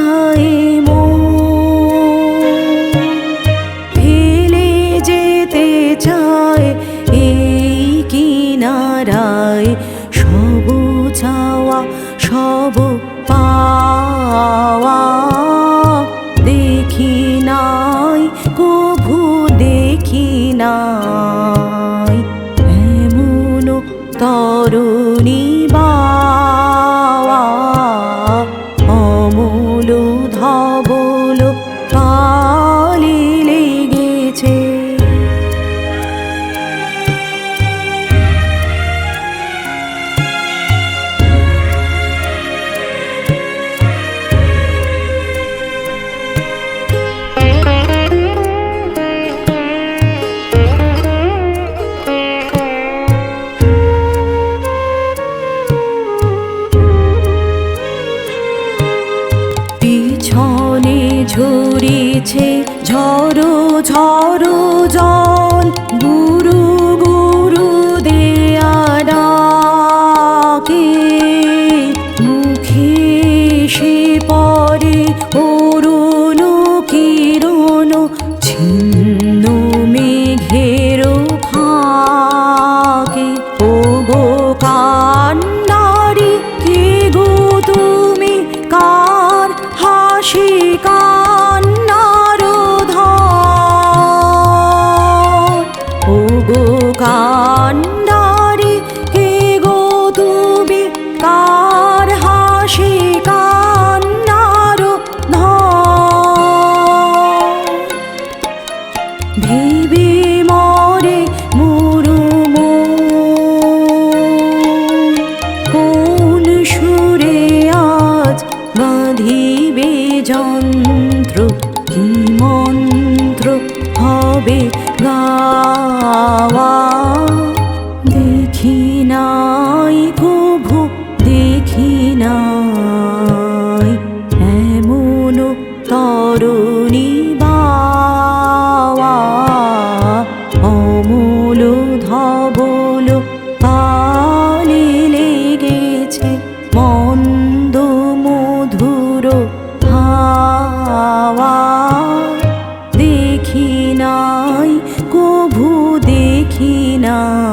যায় ফেলে যেতে চায় এই কিনারায় সব চাওয়া সব পাওয়া। দেখি নাই, কভু দেখি না। উঠেছে ঝরো ঝরো জল। গুরু গুরু দেয়া মুখে সে পরে ও যন্ত্র কি মন্ত্র হবে গাওয়া? দেখি নাই ভূ love.